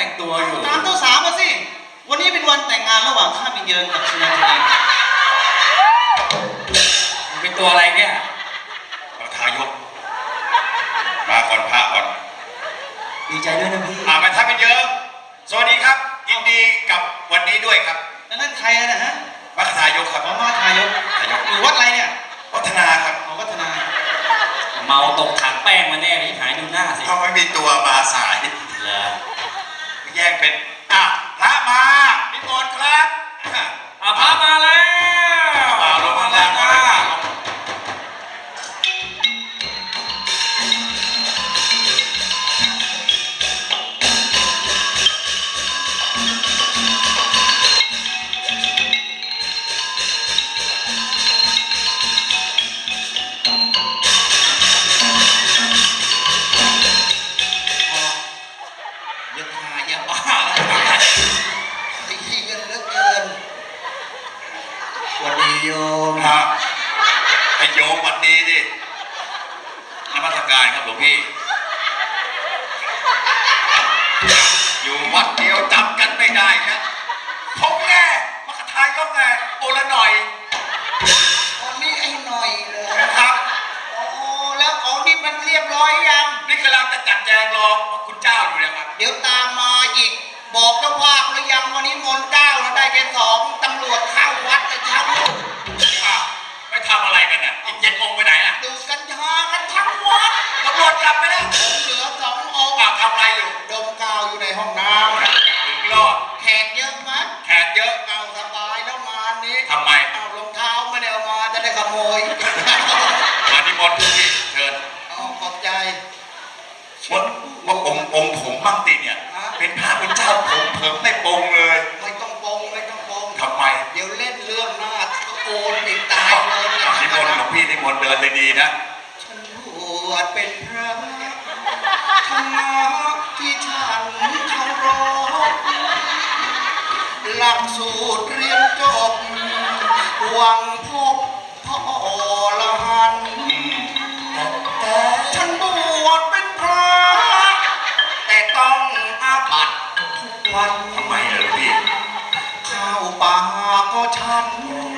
แต่งตัวอยู่ ตามเจ้าสาวมาสิ วันนี้เป็นวันแต่งงานระหว่างข้ามินเยินกับสุนันทนีมันเป็นตัวอะไรเนี่ยประทายก มาก่อนพระก่อนดีใจด้วยนะพี่อ่ามาทักกันเยอะ สวัสดีครับ ยินดีกับวันนี้ด้วยครับ แล้วนั่นใครอะนะฮะมัคทายกครับหมอมาทายกทายก อยู่วัดอะไรเนี่ย วัฒนาครับหมอวัฒนา เมาตกถังแป้งมาแน่เลยหายดูหน้าสิเขาไม่มีตัวมาสาย เหรอ แย่งเป็นอะพระมานิมนต์ครับอะพระมาแล้ว มวันดีดินมัสการครับหลวงพี่ อยู่วัดเดียวจำกันไม่ได้นะผมแน่มัคทายกไงโอละหน่อยวันนี้ไอ้หน่อยเลย นะครับ โอ้แล้วของนี่มันเรียบร้อยยัง นี่กำลังจะจัดแจงรอคุณเจ้าอยู่นะครับ เดี๋ยวตามมาอีกบอก ได้ขโมยมาที่มนต์พี่เชิญเอาขอบใจว่าว่าองค์องค์ผมมั่งติเนี่ย เป็นพระเป็นเจ้าผมเผิมไม่ปรงเลย ไม่ต้องปงไม่ต้องปงทำไม เดี๋ยวเล่นเรื่องหน้าตะโกนติดตายเลยนิมนต์หลวงพี่นิมนต์เดินเลยดีนะฉันบวชเป็นพระธรรมะที่ฉันเคารพหลักสูตรเรียนจบหวัง ก็ฉัน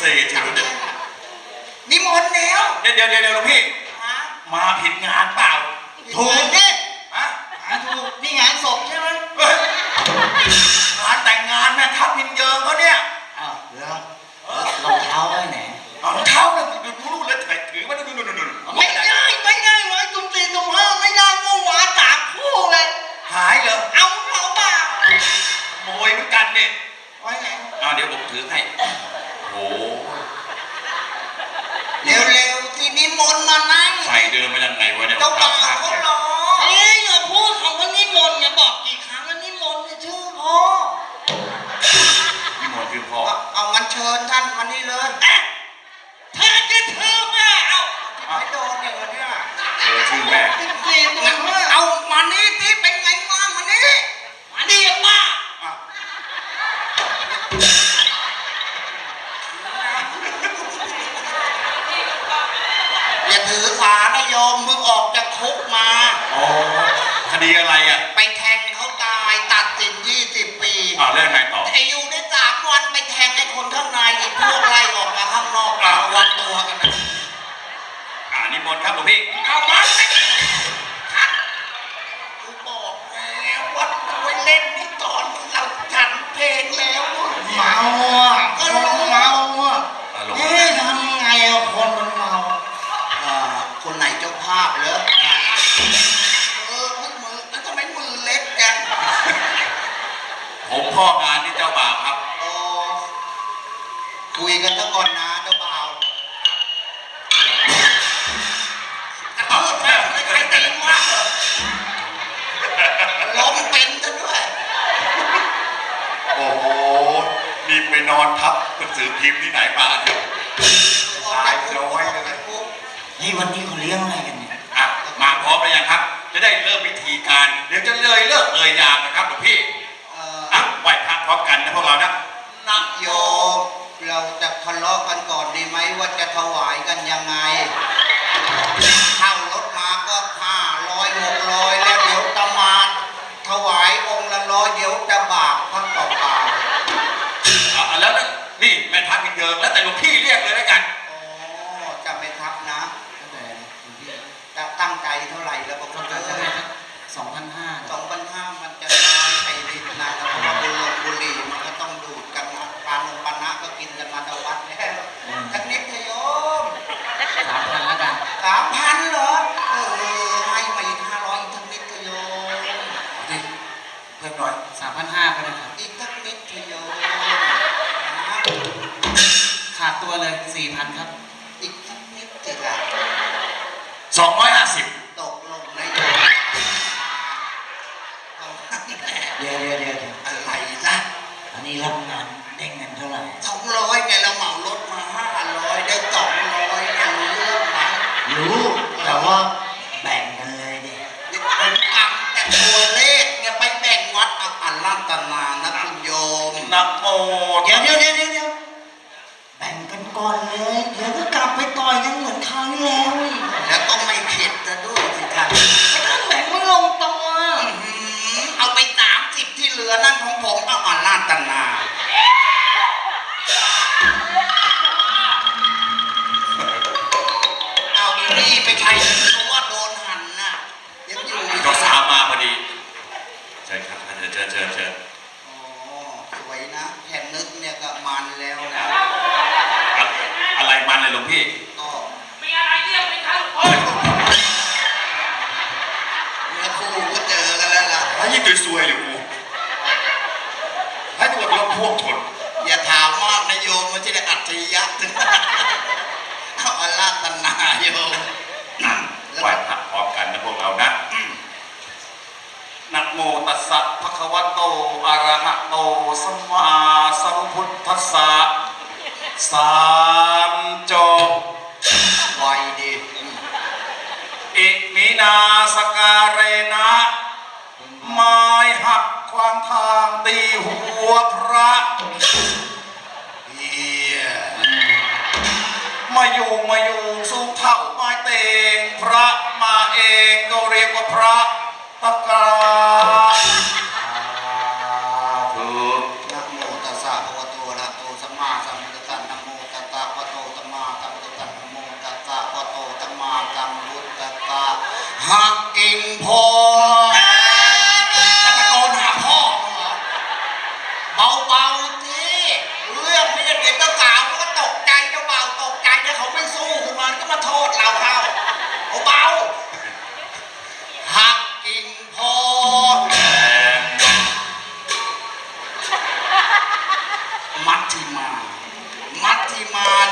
โอ้ที่ก็เศษถึงเนี่ยนิมนต์แล้วเดี๋ยวเดี๋ยวเดี๋ยวหลวงพี่ ฮะมาผิดงานเปล่า ถูกดิฮะหาถูกนี่งานศพใช่ไหมเฮ้ยงานแต่งงานแม่ทัพยินเยิงเขาเนี่ย อ้าวเหรอรองเท้าไว้ไหน เอารองเท้าเนี่ยดูดูเลยถือถือมาดูดูดูดู ไม่ได้ไม่ได้ไว้ตุ่มสี่ตุ่มห้าไม่ได้เมื่อวานสามคู่เลย หายเหรอ เอาเขาเปล่า ขโมยเหมือนกันเนี่ย ไว้ไหน อ่าเดี๋ยวผมถือให้ โอ้โห เร็วๆที่นิมนต์มานั่ง ใส่เดินมายังไงวะเนี่ย เจ้าบ่าว ข้าง เขา เนี่ย รอเฮ้ยอย่าพูดคำว่านิมนต์อย่าบอกกี่ครั้งว่านิมนต์เนี่ยชื่อพ่อ พี่มนต์ คือพ่อ เอาเอางั้นเชิญท่านมานี่เลยเอ๊ะเธอจะเธอแม่เอาที่ไม่โดนอย่างนี้ยเธอชื่อแม่ สิบสี่ตัวเอามานี่ที่เป็นไงมามานี่มานี่ป้าอะอย่าถือสานะโยมมึงออกจากคุกมา อ๋อ คดีอะไรอะ ไปแท ครับหลวงพี่ เอามาสิกูบอกแล้วว่าไปเล่นที่ตอนเราฉันเพลงแล้วเมาอะก็รู้เมาอะอ่าหลวงเอ๊ะทำไงอะคนมันเมาอ่าคนไหนเจ้าภาพเหรออะเออมือมือแล้วทำไมมือเล็กจังผมพ่องานนี่เจ้าบ่าวครับ โอ้คุยกันซะก่อนนะ นอนทับหนังสือพิมพ์ที่ไหนมาเนี่ยตายน้อยเลยนี่วันนี้เขาเลี้ยงอะไรกันเนี่ยอะมาพร้อมแล้วยังครับ จะได้เริ่มพิธีการ เดี๋ยวจะเลยเลิกเลยยามนะครับหลวงพี่ ตั้งใจเท่าไหร่แล้วบอกเขาเลยสองพันห้าสองพันห้ามันจะน้อยไปนิดนะแล้วก็บุหรี่บุหรี่มันก็ต้องดูดกันนะปานงปานะก็กินกันมาตะวัดแล้วสักนิดเถอะโยมสามพันแล้วกันสามพันเหรอเออให้มาอีกห้าร้อยอีกสักนิดเถอะโยมดิเพิ่มหน่อยสามพันห้าก็ได้ครับอีกสักนิดเถอะโยมนะขาดตัวเลยสี่พันครับ อีกสักนิดเถอะล่ะ250 นนี้รับงานได้เงินเท่าไหร่สองร้อยไงเราเหมารถมาห้าร้อยได้สองร้อยเนี่ยรู้เรื่องไหมรู้แต่ว่าแบ่งกันเลยดิผมกำแต่ตัวเลขเนี่ยไปแบ่งวัดเอาอันรัตนานะคุณโยมนะโมเดี๋ยวเดี๋ยวเดี๋ยวเดี๋ยวเดี๋ยวแบ่งกันก่อนเลยเดี๋ยวก็กลับไปต่อยกันเหมือนคราวที่แล้วอีกแล้วก็ไม่เข็ดจะด้วยสิครับไม่ต้องแบ่งไม่ลงตัวอื้อหือเอาไปสามสิบที่เหลือนั่นของผมเอาอันรัตน หลวงพี่ก็มีอะไรเรียกไหมครับโอ้ยเนื้อคู่ก็เจอกันแล้วล่ะแล้วยิ่งสวยๆเลยกูให้ตัวรถพ่วงชนอย่าถามมากนะโยมมันจะได้อัจฉริยะถึงเอาอาราธนาโยมแล้วไหว้ก็พระพร้อมกันนะพวกเรานะนะโมตัสสะภะคะวะโตอะระหะโตสัมมาสัมพุทธัสสะสามจบ ไวดี อิมิ นาสการเรนะไม้หักขวางทางตีหัวพระเฮียมาอยู่มาอยู่สูงเท่าไม้เตงพระมาเองก็เรียกว่าพระตะกรา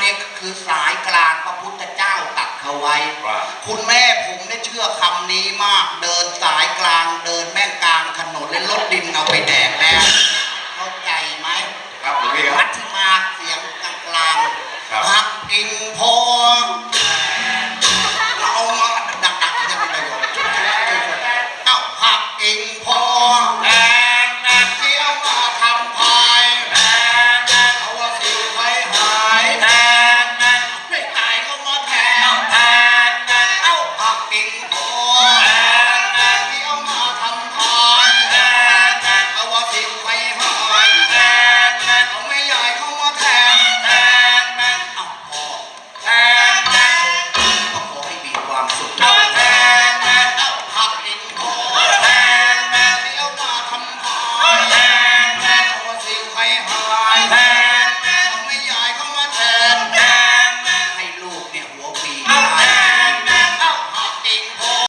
เนี่ยคือสายกลางพระพุทธเจ้าตัดเขาไว้ คุณแม่ผมเนี่ยเชื่อคำนี้มาก เดินสายกลาง เดินแม่กลางถนนและรถดินเอาไปแดกแล้วเข้าใจไหมครับหลวงพี่ครับมัธมาเสียงกลางหักกิงพอง